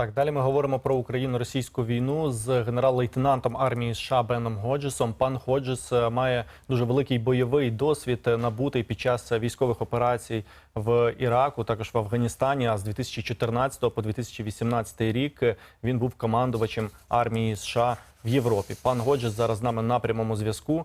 Так, далі ми говоримо про Україно-російську війну з генерал-лейтенантом армії США Беном Годжесом. Пан Годжес е, має дуже великий бойовий досвід, е, набутий під час військових операцій в Іраку, також в Афганістані. А з 2014 по 2018 рік е, він був командувачем армії США в Європі. Пан Годжес зараз з нами на прямому зв'язку.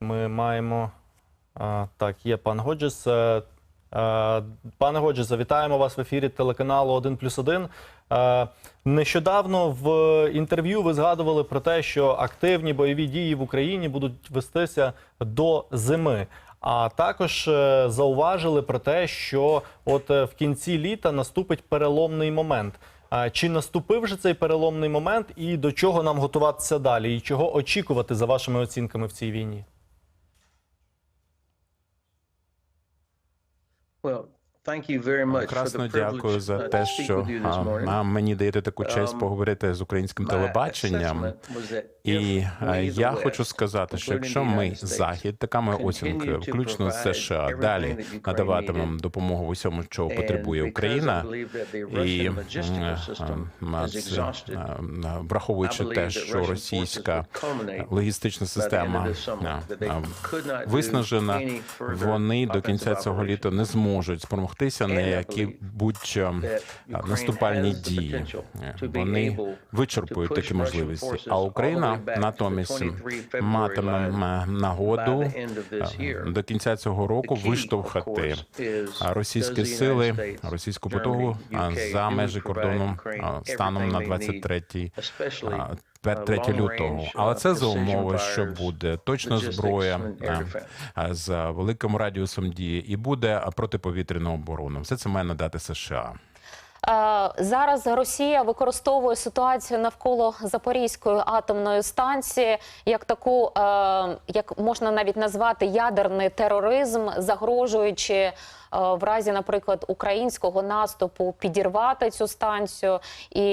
Ми маємо так, є пан Годжес. Е, Пане Годжі, завітаємо вас в ефірі телеканалу 1 плюс 1. Е, Нещодавно в інтерв'ю ви згадували про те, що активні бойові дії в Україні будуть вестися до зими. А також е, зауважили про те, що от в кінці літа наступить переломний момент. Чи наступив же цей переломний момент, і до чого нам готуватися далі? І чого очікувати за вашими оцінками в цій війні? Well, Прекрасно the дякую за uh, те, що а, мені даєте таку честь Um, поговорити з українським телебаченням. І е, я хочу сказати, що якщо ми захід, така моя оцінка, включно з США, далі надаватимемо допомогу в усьому, чого потребує Україна. І враховуючи те, що російська логістична система виснажена, вони до кінця цього літа не зможуть спромогтися на які будь-що наступальні дії. Е, Вони вичерпують такі можливості. А Україна натомість 23 February матиме нагоду е, до кінця цього року виштовхати російські сили, російську потугу за межі кордону станом на everything they need, 23 uh, 3 лютого. Але uh, це за умови, що буде точна зброя defense. а, з великим радіусом дії і буде протиповітряна оборона. Все це має надати США. Е, Зараз Росія використовує ситуацію навколо Запорізької атомної станції як таку, е, як можна навіть назвати ядерний тероризм, загрожуючи е, в разі, наприклад, українського наступу підірвати цю станцію. І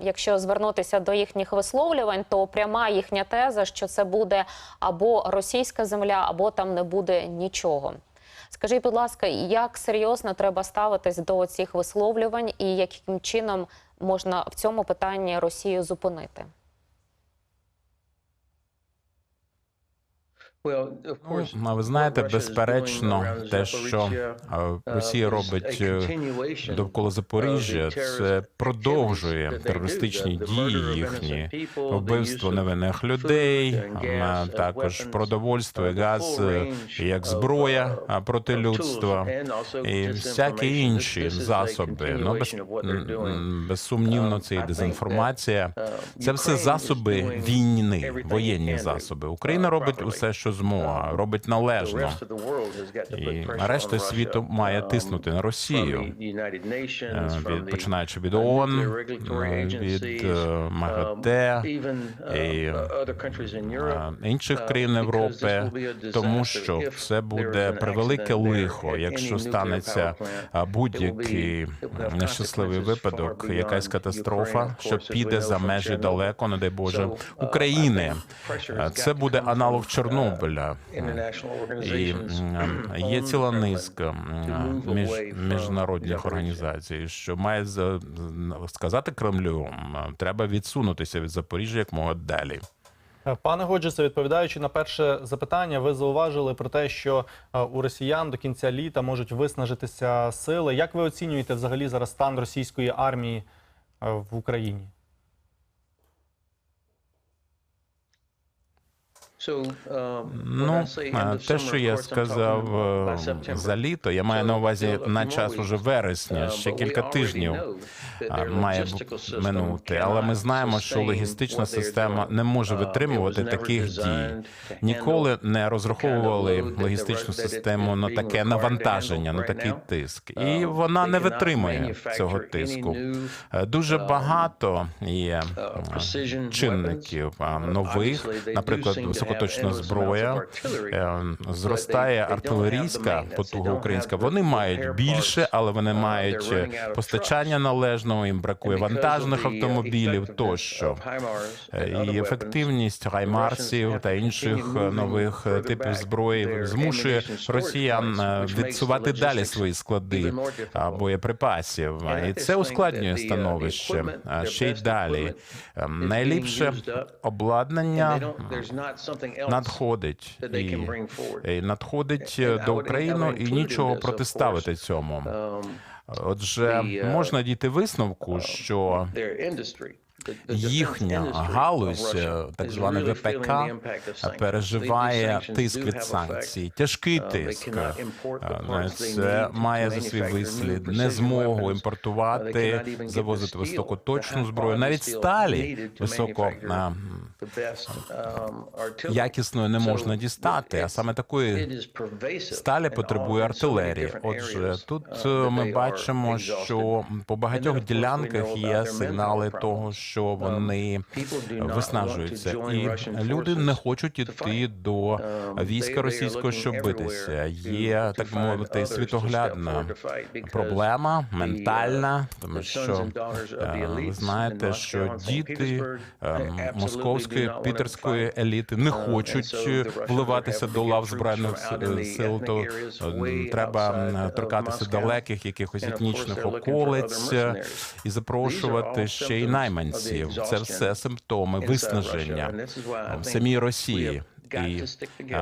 якщо звернутися до їхніх висловлювань, то пряма їхня теза, що це буде або російська земля, або там не буде нічого. Скажіть, будь ласка, як серйозно треба ставитись до цих висловлювань, і яким чином можна в цьому питанні Росію зупинити? Ну, ви знаєте, безперечно, те, що uh, Росія робить е, довкола Запоріжжя, це продовжує терористичні дії їхні, вбивство невинних людей, також продовольство і uh, газ е, як зброя uh, проти людства і всякі інші засоби. Ну без, безсумнівно, Um, це і дезінформація. uh, Це все засоби війни, воєнні засоби. Україна uh, робить усе, що Um, робить належно. І решта світу має um, тиснути на Росію. Е, від починаючи від uh, ООН, е, від е, um, МАГАТЕ, uh, і, uh, е, інших uh, країн Європи, тому що це буде превелике лихо, якщо станеться будь-який нещасливий випадок, якась катастрофа, що піде за межі далеко, не дай Боже, uh, України. Е, Це буде аналог uh, Чорнобиля. International І є ціла низка між, міжнародних організацій, що має за- сказати Кремлю, треба відсунутися від Запоріжжя як мога далі. Пане Годжесе, відповідаючи на перше запитання, ви зауважили про те, що е, у росіян до кінця літа можуть виснажитися сили. Як ви оцінюєте взагалі зараз стан російської армії е, в Україні? Ну, е, те, що я сказав е, за літо, я маю на увазі на час уже вересня, Uh, ще кілька тижнів має минути. Але ми знаємо, що логістична система не може Uh, витримувати таких дій. Ніколи не розраховували логістичну систему на таке навантаження, на такий тиск, Uh, і вона не витримує цього тиску. Е, Дуже um, багато є uh, е, чинників. Uh, нових, наприклад, seem to поточна зброя, е, зростає артилерійська потуга українська. Вони мають більше, але вони мають е, постачання належного. Їм бракує вантажних автомобілів тощо. Е, І ефективність гаймарсів та інших е, нових типів зброї змушує росіян відсувати далі свої склади боєприпасів. І це ускладнює становище. А ще й далі. Ем, Найліпше обладнання надходить і, надходить до України і нічого протиставити цьому. Отже, можна дійти висновку, що їхня галузь, е, так звана ВПК, переживає тиск від санкцій, тяжкий тиск. Е, Це має за свій вислід. Незмогу імпортувати, завозити високоточну зброю, навіть сталі високо якісною не можна дістати, а саме такої сталі потребує артилерії. Отже, тут е, ми бачимо, що по багатьох ділянках є сигнали того, що вони виснажуються, і люди не хочуть іти до війська російського, щоб битися. Є так мовити світоглядна проблема, ментальна, тому що е, ви знаєте, що діти е, московської пітерської еліти не хочуть е, вливатися до лав збройних сил. То е, треба торкатися далеких якихось етнічних околиць е, і запрошувати ще й найманців. Це все симптоми виснаження в самій Росії. І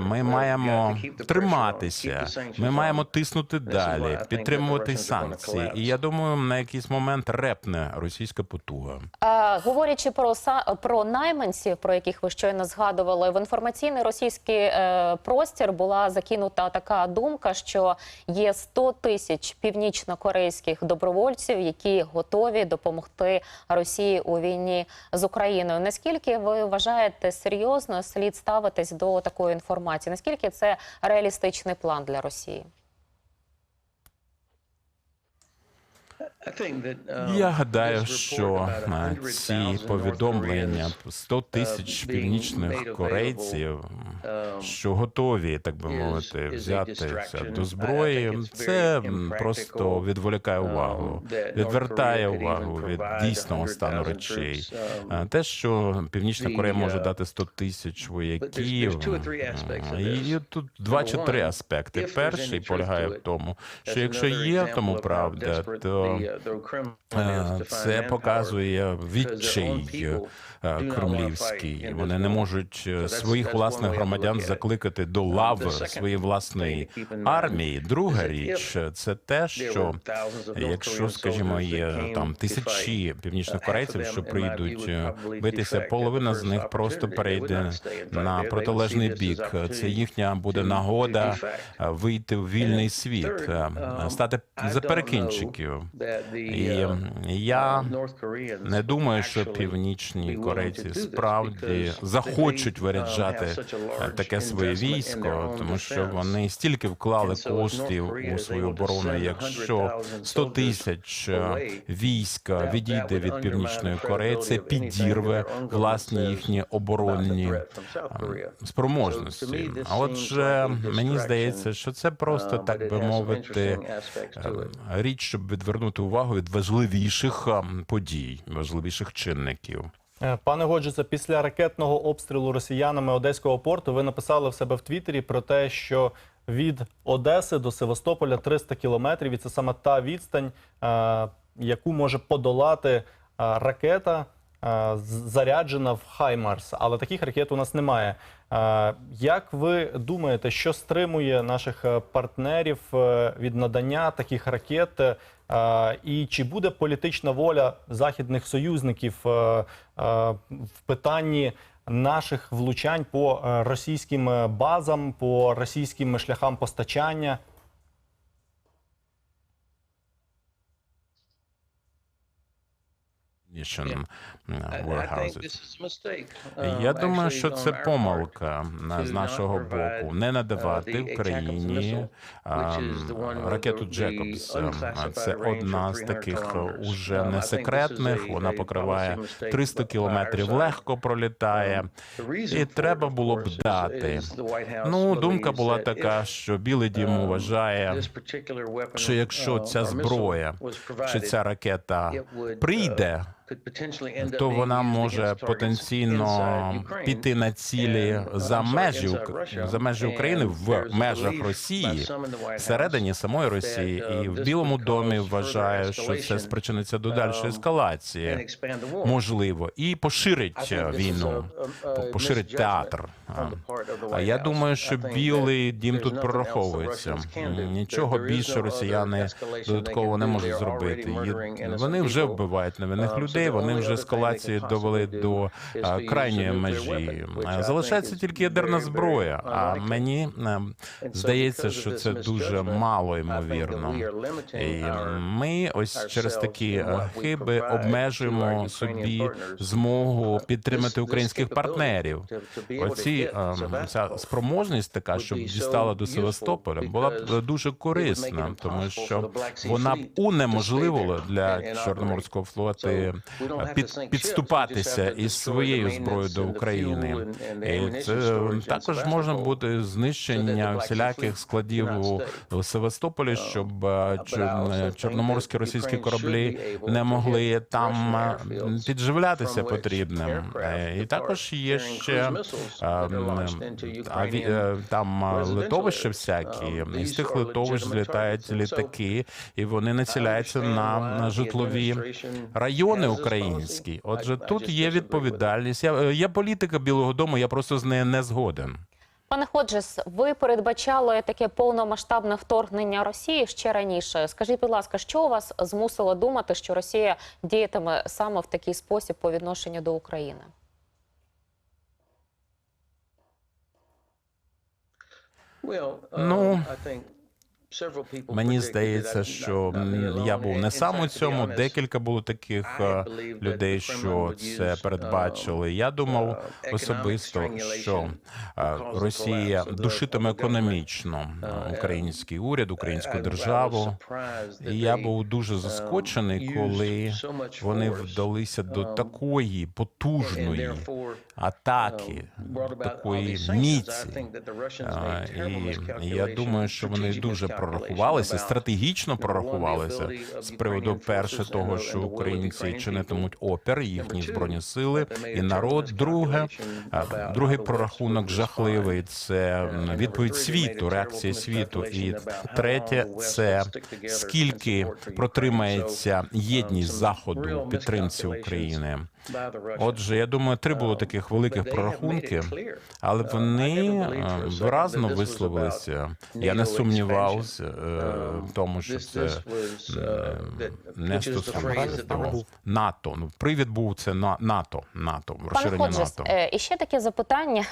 ми маємо триматися, ми маємо тиснути далі, підтримувати санкції. І я думаю, на якийсь момент репне російська потуга. Е, говорячи про са- про найманців, про яких ви щойно згадували, в інформаційний російський е, простір була закинута така думка, що є 100 тисяч північно-корейських добровольців, які готові допомогти Росії у війні з Україною. Наскільки ви вважаєте серйозно слід ставитись до такої інформації? Наскільки це реалістичний план для Росії? Я гадаю, що ці повідомлення 100 тисяч північних корейців, що готові, так би мовити, взятися до зброї, це просто відволікає увагу, відвертає увагу від дійсного стану речей. Те, що Північна Корея може дати 100 тисяч вояків, і тут два чи три аспекти. Перший полягає в тому, що якщо є тому правда, то Це показує відчай е, кремлівський. Вони не можуть е, своїх власних громадян закликати до лав своєї власної армії. Друга річ це те, що якщо, скажімо, є там тисячі північних корейців, що прийдуть е, битися, половина з них просто перейде на протилежний бік. Це їхня буде нагода вийти в вільний світ, е, стати за перекінчиків. І я не думаю, що північні корейці справді захочуть виряджати таке своє військо, тому що вони стільки вклали коштів у свою оборону. Якщо 100 тисяч е, війська відійде від північної Кореї, це підірве власні їхні оборонні е, спроможності. А отже, мені здається, що це просто так би мовити е, річ, щоб відвернути увагу від важливіших е, подій, важливіших чинників. Е, Пане Годжеце, після ракетного обстрілу росіянами Одеського порту ви написали в себе в Твіттері про те, що від Одеси до Севастополя 300 кілометрів, і це саме та відстань, е, яку може подолати е, ракета, заряджена в Хаймарс. Але таких ракет у нас немає. Як ви думаєте, що стримує наших партнерів від надання таких ракет? Е, І чи буде політична воля західних союзників е, е, в питанні наших влучань по російським базам, по російським шляхам постачання? Think warehouses. Я Um, думаю, що це помилка з нашого боку не надавати uh, Україні ем, ракету Джекобс. Ем, Це одна з 300 таких уже Um, не секретних. Вона покриває policy mistake 300 by our кілометрів, легко пролітає. І треба було б дати. Ну, думка була така, що Білий Дім um, вважає, що якщо uh, ця зброя, provided, ця ракета uh, прийде, то вона може потенційно піти на цілі за межі за межі України в межах Росії, всередині самої Росії, uh, і в Білому домі вважають, що це спричиниться до дальшої um, ескалації, можливо, і поширить війну, поширить театр. А я думаю, що білий дім тут прораховується. Нічого більше росіяни додатково не можуть зробити. Вони вже вбивають невинних Um, so людей. Вони вже ескалації довели до крайньої межі. Залишається тільки ядерна зброя. А мені е, здається, що це дуже мало ймовірно. І ми ось через такі е, хиби обмежуємо собі змогу підтримати українських партнерів. Оці ем, ця спроможність така, щоб дістала до Севастополя, була б дуже корисна, тому що вона б унеможливила для. Чорноморського флоту Під, підступатися із своєю зброєю до України. І це також можна буде знищення всіляких складів у Севастополі, щоб е, чорноморські російські кораблі не могли там е, підживлятися потрібним. Е, І також є ще ем, е, там е, литовища всякі. Um, Із тих литовищ злітають літаки, і вони націляються на, житлові райони policy. Отже, тут є відповідальність. Я, е, я політика Білого Дому, я просто з нею не згоден. Пане Ходжес, ви передбачали таке повномасштабне вторгнення Росії ще раніше. Скажіть, будь ласка, що вас змусило думати, що Росія діятиме саме в такий спосіб по відношенню до України? Well, Ну, Мені здається, що я був не сам у цьому. Декілька було таких е, людей, що це передбачили. Я думав uh, особисто, що е, Росія душитиме економічно е, Uh, український уряд, українську державу. І я був дуже um, заскочений, коли вони вдалися до um, такої потужної атаки, um, такої міці. І я думаю, що вони дуже прорахувалися, стратегічно прорахувалися з приводу перше того, що українці чинитимуть опір, їхні збройні сили і народ. Друге, другий прорахунок жахливий це відповідь світу, реакція світу. І третє це скільки протримається um, єдність заходу у підтримці України. Отже, я думаю, три було Um, таких великих прорахунки. Але вони е, виразно висловилися. Я не сумнівався е, Um, в тому, що це that- не Russians- НАТО. Ну, привід був це на НАТО, НАТО, розширення НАТО. е, і ще таке запитання.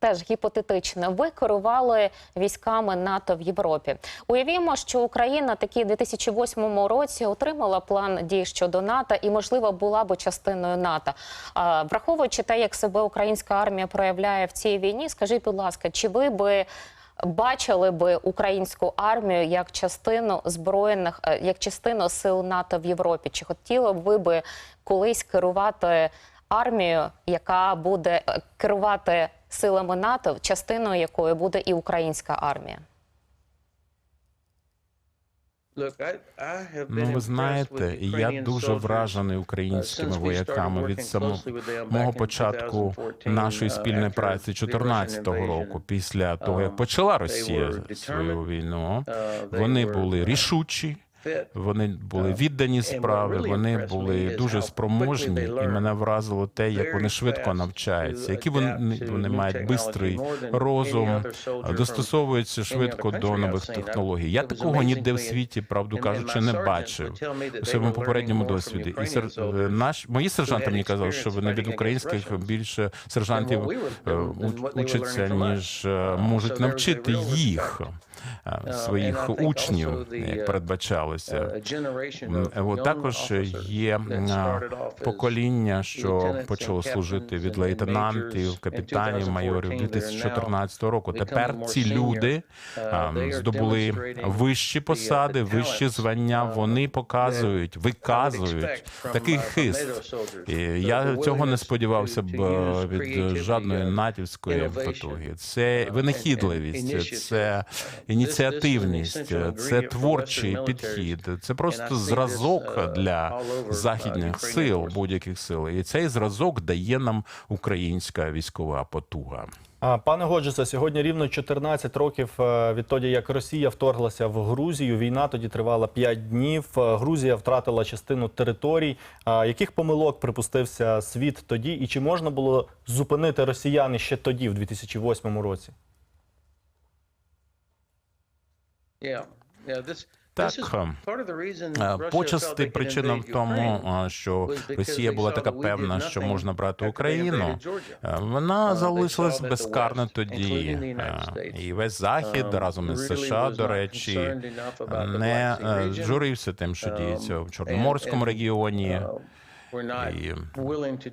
Теж гіпотетичне. Ви керували військами НАТО в Європі. Уявімо, що Україна таки в 2008 році отримала план дій щодо НАТО і, можливо, була би частиною НАТО. А, Враховуючи те, як себе українська армія проявляє в цій війні, скажіть, будь ласка, чи ви би бачили би українську армію як частину збройних, е, як частину сил НАТО в Європі? Чи хотіли б ви би колись керувати армію, яка буде е, керувати силами НАТО, частиною якої буде і українська армія? Ну, ви знаєте, і я дуже вражений uh, українськими вояками від самого початку нашої uh, спільної праці the Russian 2014 року, після того як Um, почала Росія свою війну, uh, вони були рішучі. Вони були Uh, віддані справи, вони були дуже спроможні, і мене вразило те, як вони швидко навчаються, які вони, вони мають бистрий розум, достосовуються швидко до нових технологій. Я такого ніде в світі, правду кажучи, не бачив у своєму попередньому досвіді. І сер... наш мої сержанти мені казали, що вони від українських більше сержантів е, учаться, ніж е, Uh, можуть навчити їх. Е, своїх учнів, як uh, передбачалося. От також є покоління, що почало служити від лейтенантів, капітанів, майорів 2014. They're 2014 року. Тепер ці люди Uh, здобули вищі uh, посади, вищі звання. uh, Вони показують, виказують такий uh, хист. Я цього не сподівався б е, від жадної uh, натівської потуги. Це uh, винахідливість, це initiative. Ініціативність, це творчий підхід. Це просто зразок для західних сил, будь-яких сил. І цей зразок дає нам українська військова потуга. Пане Годжеса, сьогодні рівно 14 років е, відтоді, як Росія вторглася в Грузію. Війна тоді тривала 5 днів. Е, Грузія втратила частину територій. Яких помилок припустився світ тоді, і чи можна було зупинити росіян ще тоді, в 2008 році? Felt Почасти причина в тому, е, що Росія була така певна, що можна брати Україну. Е, Вона Uh, залишилась West, тоді. Е, І весь Захід um, разом із США, до речі, не е, журився тим, що Um, діється в Чорноморському регіоні. Uh,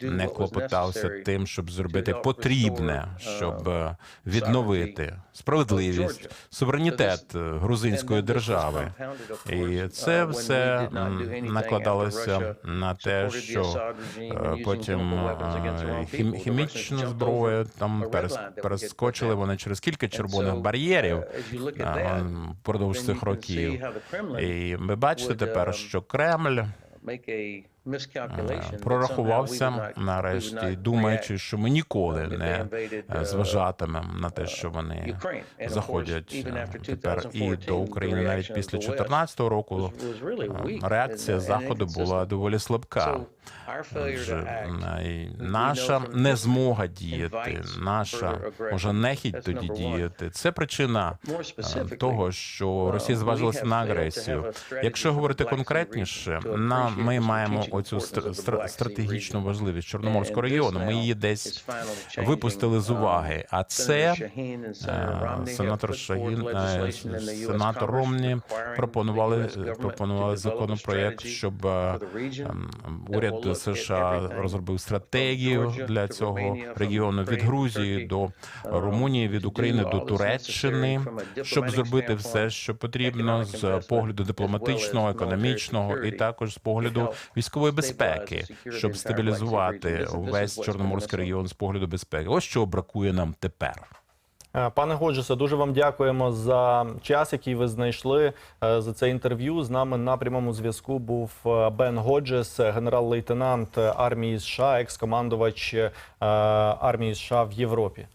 і не клопотався тим, щоб зробити потрібне, щоб uh, е, відновити справедливість, суверенітет е, грузинської держави. І це uh, все накладалося на те, що е, потім е, хімічна зброя там перескочили вони через кілька червоних бар'єрів uh, е, впродовж цих років. І ви бачите тепер, um, що Кремль прорахувався нарешті, думаючи, що ми ніколи uh, не е, uh, зважатимемо на те, що вони заходять е, тепер і 2014, до України навіть після of the West 2014 року. е, Реакція Заходу була доволі слабка. Наша незмога діяти, наша може нехідь тоді діяти. Це причина е, того, що Росія uh, зважилася на агресію. Якщо говорити конкретніше, на ми маємо оцю стратегічну важливість Чорноморського регіону. Ми її десь випустили з Um, уваги. А це е, сенатор Шагін, е, сенатор Ромні пропонували пропонували законопроєкт, strategy щоб е, ем, уряд США розробив стратегію для цього регіону від Грузії до um, Румунії, від України до Туреччини, щоб зробити все, що потрібно з погляду дипломатичного, економічного і також з погляду help військової безпеки, щоб стабілізувати весь чорноморський регіон з погляду безпеки. Ось що бракує нам тепер. Е, Пане Годжесе, дуже вам дякуємо за час, який ви знайшли е, за це інтерв'ю. З нами на прямому зв'язку був е, Бен Годжес, генерал-лейтенант армії США, екс-командувач армії США в Європі.